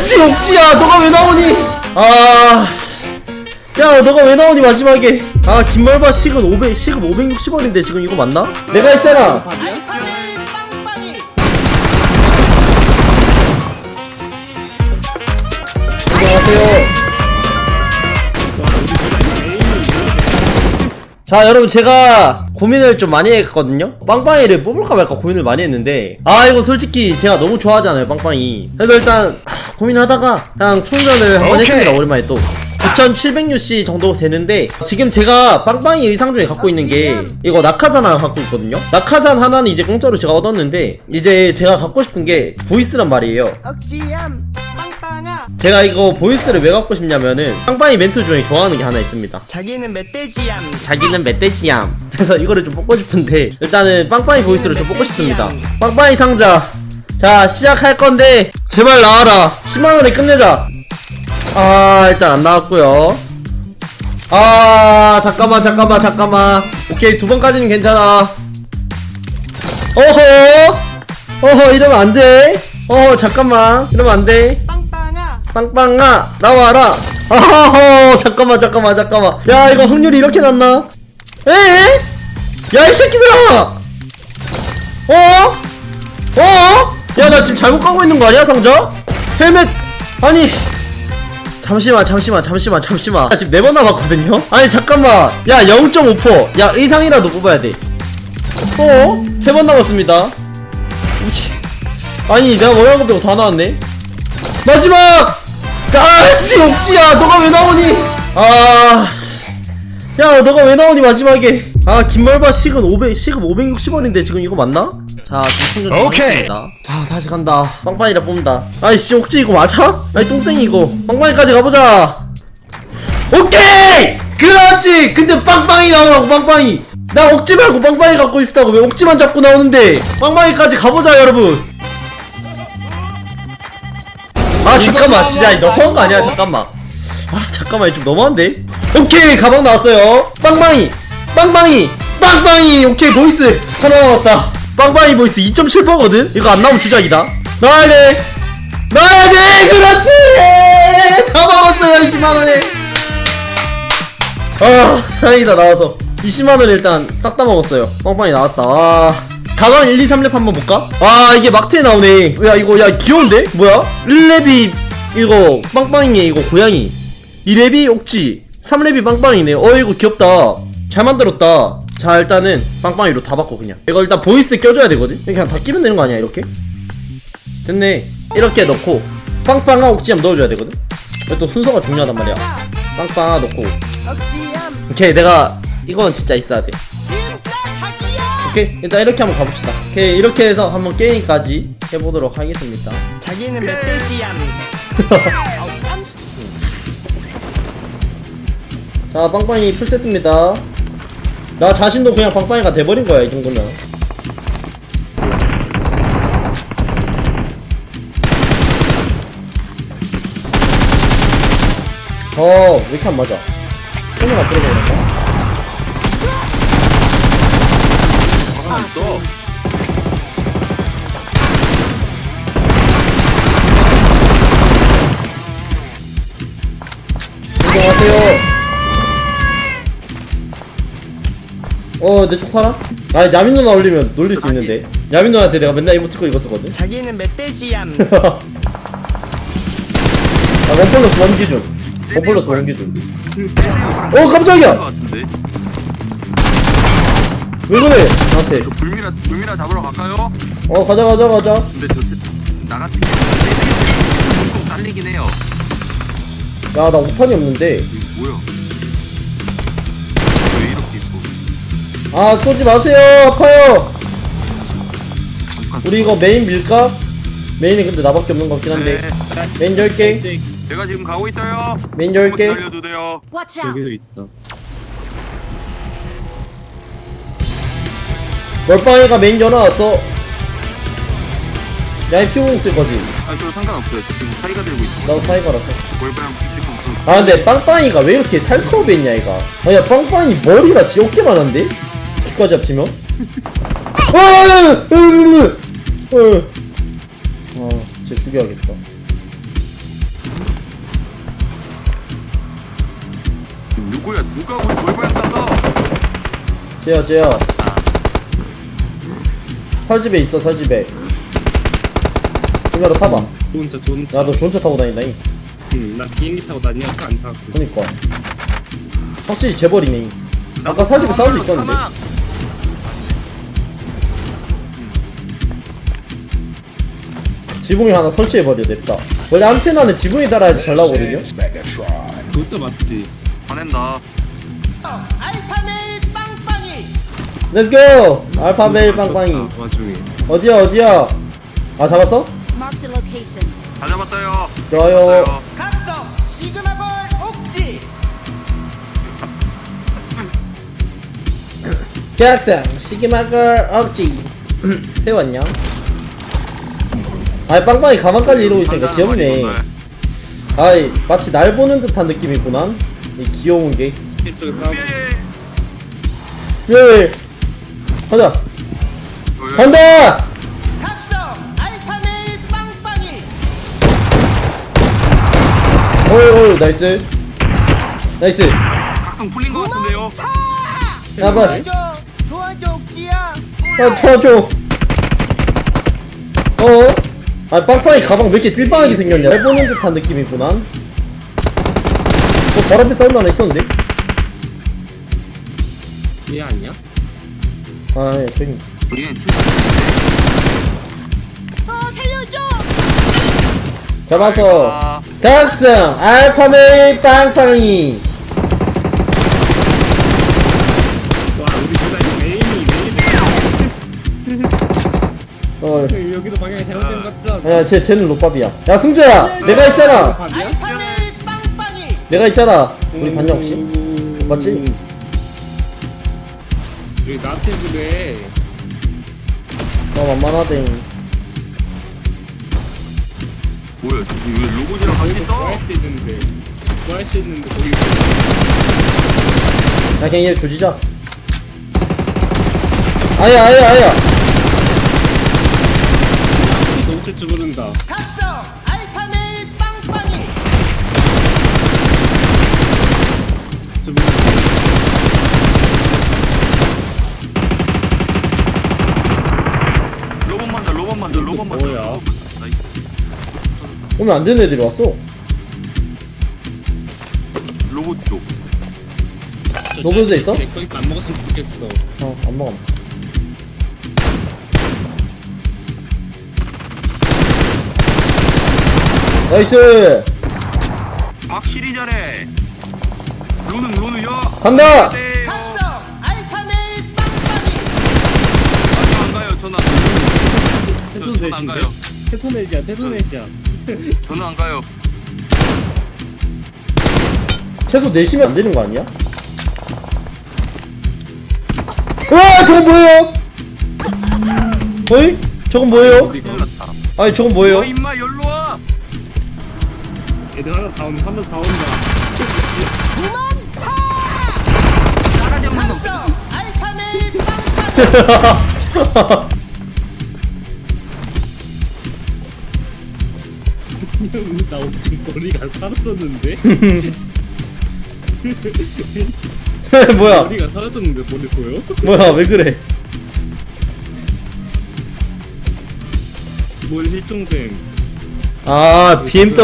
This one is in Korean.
아씨 옥지야. 너가 왜 나오니? 아씨. 야 너가 왜 나오니 마지막에? 아 김말바 시급 500 시급 560원인데 지금 이거 맞나? 내가 했잖아. 안녕하세요 자 여러분 제가 고민을 좀 많이 했거든요? 빵빵이를 뽑을까 말까 고민을 많이 했는데 아 이거 솔직히 제가 너무 좋아하잖아요 빵빵이. 그래서 일단 하, 고민하다가 그냥 충전을 한번 했습니다 오랜만에 또. 9700UC 정도 되는데 지금 제가 빵빵이 의상 중에 갖고 있는 게 이거 낙하산 하나 갖고 있거든요? 낙하산 하나는 이제 공짜로 제가 얻었는데 이제 제가 갖고 싶은 게 보이스란 말이에요 제가 이거 보이스를 왜 갖고 싶냐면은 빵빵이 멘트 중에 좋아하는 게 하나 있습니다. 자기는 멧돼지암 자기는 멧돼지얌 그래서 이거를 좀 뽑고 싶은데 일단은 빵빵이 보이스를 좀 뽑고 싶습니다. 빵빵이 상자. 자 시작할 건데 제발 나와라. 10만원에 끝내자. 아 일단 안 나왔고요. 아 잠깐만 잠깐만 잠깐만. 오케이 두 번까지는 괜찮아. 어허? 어허 이러면 안돼. 어허 잠깐만. 이러면 안돼 빵빵아 나와라 아허 잠깐만 잠깐만 잠깐만 야 이거 확률이 이렇게 낮나 에? 야 이 새끼들아 어? 어? 야 나 지금 잘못 가고 있는 거 아니야 상자? 헬멧 아니 잠시만 잠시만 잠시만 잠시만 나 지금 네 번 남았거든요? 아니 잠깐만 야 0.5%야 의상이라도 뽑아야 돼 어? 세 번 남았습니다 아니 내가 원하는 것 빼고 다 나왔네 마지막! 아씨 옥지야 너가 왜 나오니? 아씨 야 너가 왜 나오니 마지막에 아 김말바 시급 500 시급 560원인데 지금 이거 맞나? 자 지금 충전. 하겠습니다 자 다시 간다 빵빵이라 뽑는다 아이씨 옥지 이거 맞아? 아니 똥땡이 이거 빵빵이까지 가보자 오케이! 그렇지! 근데 빵빵이 나오라고 빵빵이 나 옥지 말고 빵빵이 갖고 싶다고 왜 옥지만 잡고 나오는데 빵빵이까지 가보자 여러분 아 잠깐만 진짜 너무한 거 아니야? 잠깐만. 아 잠깐만 좀 너무한데? 오케이 가방 나왔어요. 빵빵이 빵빵이 빵빵이. 오케이 보이스. 하나 나왔다. 빵빵이 보이스 2.7%거든? 이거 안 나오면 주작이다. 나와야 돼. 나와야 돼. 그렇지. 다 먹었어요 20만원에. 아 다행이다 나와서. 20만원 일단 싹 다 먹었어요. 빵빵이 나왔다. 아 가방 1, 2, 3렙 한번 볼까? 아 이게 막트에 나오네. 야 이거 야 귀여운데? 뭐야? 1렙이 이거 빵빵이네 이거 고양이. 2렙이 옥지. 3렙이 빵빵이네. 어 이거 귀엽다. 잘 만들었다. 자 일단은 빵빵이로 다 바꿔 그냥. 이거 일단 보이스 껴줘야 되거든? 그냥 다 끼면 되는 거 아니야 이렇게? 됐네. 이렇게 넣고 빵빵아 옥지함 넣어줘야 되거든? 이거 또 순서가 중요하단 말이야. 빵빵아 넣고. 오케이 내가 이건 진짜 있어야 돼 오케이 일단 이렇게 한번 가봅시다. 오케이 이렇게 해서 한번 게임까지 해보도록 하겠습니다. 자기는 멧돼지암 자 빵빵이 풀세트입니다. 나 자신도 그냥 빵빵이가 돼버린 거야 이 정도면. 어왜 이렇게 안 맞아? 손을 앞으로 보니까 가만 있어. 안녕하세요 어 내쪽 살아? 아 야민 누나 올리면 놀릴 수 있는데 야민 누나한테 내가 맨날 이모티콘 이거 쓰거든 자기는 멧돼지암 아, 원 플러스 원 기준. 원 플러스 원 기준. 어, 깜짝이야! 같은데. 왜 그래? 나한테. 저 불미라 불미라 잡으러 갈까요? 어, 가자, 가자, 가자. 근데 저나 같은 경우는 꼭 딸리긴 해요. 야, 나 5판이 없는데. 뭐야? 왜 이렇게 있고? 아, 쏘지 마세요! 아파요! 우리 이거 메인 밀까? 메인이 근데 나밖에 없는 것 같긴 한데. 메인 10개. 제가 지금 가고 있어요. 메인 10개. 알려주세요. Watch out! 멀빵이가 메인 전화 왔어 야이 피고 있을 거지 아, 저 상관없어요. 저 지금 사이가 들고 있어. 나 사이가라서 골프랑 아 근데 빵빵이가 왜 이렇게 살컵이 있냐 이가 아야 빵빵이 머리가 지 어깨만 한데? 귀까지 합치면? 아쟤 죽여야겠다 누구야? 누가 우리 골프랑 따서? 쟤야 쟤야 설집에 있어 설집에 이거로 타봐 좋은 차 좋은 차. 야너 좋은 차 타고 다닌다잉 응, 나 비행기 타고 다니니까 안 타고. 그니까 확실히 재벌이네 아까 설집에 싸울 수 있었는데 사막. 지붕이 하나 설치해버려 냅다 원래 안테나는 지붕에 달아야지 잘 나오거든요 그것도 맞지. 화낸다 알파메일 빵빵이 렛츠고 알파베일 빵빵이 아, 와중에. 어디야 어디야 아 잡았어? Marked a location. 다 잡았어요 좋아요 잡았어요. 각성 시그마볼 옥지 계약상 시기마걸 억지 세웠냐? 아이 빵빵이 가만까지 이러고 있으니까 귀엽네 아이 마치 날 보는 듯한 느낌이구나 이 귀여운 게. 예. 예 가자. 간다! 각성 알파메일 빵빵이 어이 어이 나이스. 나이스. 각성 풀린 것 같은데요? 야봐. 도와줘 도와줘 옥지야 아 도와줘 어? 아 빵빵이 가방 왜 이렇게 띨빵하게 생겼냐? 날 보는 듯한 느낌이구나. 어 바로 앞에 하나 있었는데? 얘 아니야? 아 예, 저기 우리는 팀어 살려줘 잡아서 아, 각성 알파메일 빵빵이 와, 우리 둘다 에임이 메인. 어 여기도 방향이 잘못된 것 같죠? 야, 쟤, 쟤는 롯밥이야. 야, 승조야! 내가 있잖아! 알파메일 빵빵이 내가 있잖아! 우리 반장 없이? 맞지? 왜 나한테 그래? 어, 만만하대. 뭐야 이거 로봇이랑 같이 떠 구할 수 있는데. 구할 수 있는데, 거기. 야, 그냥 얘 조지자. 아야, 아야, 아야! 너무 쓸줄 모른다. 오면 안 되는 애들이 왔어. 로봇 쪽 로봇에 있어? 거기 안 먹었으면 좋겠어. 어, 안 먹어. 나이스! 확실히 잘해 로는 로는 야 간다! 네. 각성 알파메일 빵빵이 아직 안 가요 전화 최소 저는 안 넷인데? 가요 최소 넷이야. 저는 안 가요 최소 4시면 안 되는 거 아니야? 와, 저건 뭐예요? 어이? 저건 뭐예요? 큰일 났다 아니, 저건 뭐예요? 어 임마 열로 와 애들 하나 다 온다, 한명 다 온다. 싸가지 없는 놈 각성 알파메일 빵빵 이나 혹시 머리가 사라졌는데? 뭐야? 머리가 사라졌는데 머리 보여? 뭐야, 왜 그래? 머리 실종됨. 아, BMW